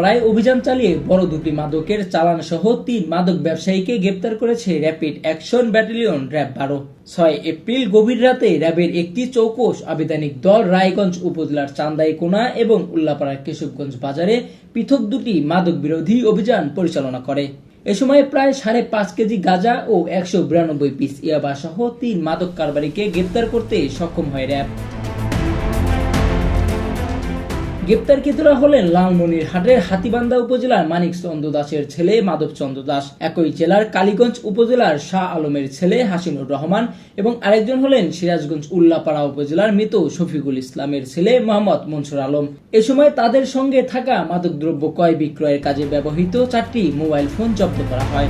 প্রায় অভিযান চালিয়ে বড় দুটি মাদকের চালান সহ তিন মাদক ব্যবসায়ীকে গ্রেপ্তার করেছে র্যাপিড অ্যাকশন ব্যাটালিয়ন র্যাব বারো। ছয় এপ্রিল গভীর রাতে র্যাবের একটি চৌকস আবেদনিক দল রায়গঞ্জ উপজেলার চান্দাইকোনা এবং উল্লাপাড়ার কেশবগঞ্জ বাজারে পৃথক দুটি মাদক বিরোধী অভিযান পরিচালনা করে। এ সময় প্রায় সাড়ে পাঁচ কেজি গাঁজা ও একশো বিরানব্বই পিস ইয়াবা সহ তিন মাদক কারবারিকে গ্রেপ্তার করতে সক্ষম হয় র্যাব। গ্রেপ্তারকৃতরা হলেন লালমনিরহাটের হাতিবান্ধা উপজেলার মানিক চন্দ্র দাসের ছেলে মাধব চন্দ্র দাস। একই জেলার কালীগঞ্জ উপজেলার শাহ আলমের ছেলে হাসিনুর রহমান এবং আরেকজন হলেন সিরাজগঞ্জ উল্লাপাড়া উপজেলার মৃত শফিকুল ইসলামের ছেলে মোহাম্মদ মনসুর আলম। এ সময় তাদের সঙ্গে থাকা মাদকদ্রব্য ক্রয় বিক্রয়ের কাজে ব্যবহৃত চারটি মোবাইল ফোন জব্দ করা হয়।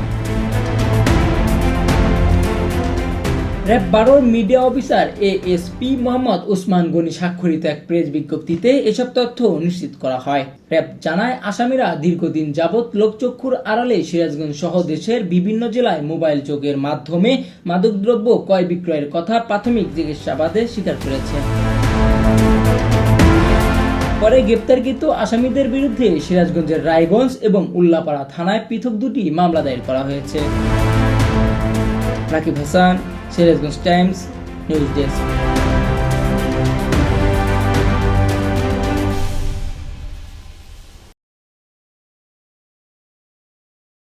র্যাব বারোর media officer ASP Mohammad Osman Gani স্বাক্ষরিত এক প্রেস বিজ্ঞপ্তিতে এসব তথ্য নিশ্চিত করা হয়। র্যাব জানায়, আসামিরা দীর্ঘদিন যাবৎ লোকচক্ষুর আড়ালে সিরাজগঞ্জ সহ দেশের বিভিন্ন জেলায় মোবাইল যোগের মাধ্যমে মাদকদ্রব্য, ক্রয় বিক্রয়ের কথা প্রাথমিক জিজ্ঞাসাবাদে স্বীকার করেছে। পরে গ্রেপ্তারকৃত আসামিদের বিরুদ্ধে সিরাজগঞ্জের রায়গঞ্জ এবং উল্লাপাড়া থানায় পৃথক দুটি মামলা দায়ের করা হয়েছে। Rakib Hasan Siresgans Times, News Desk.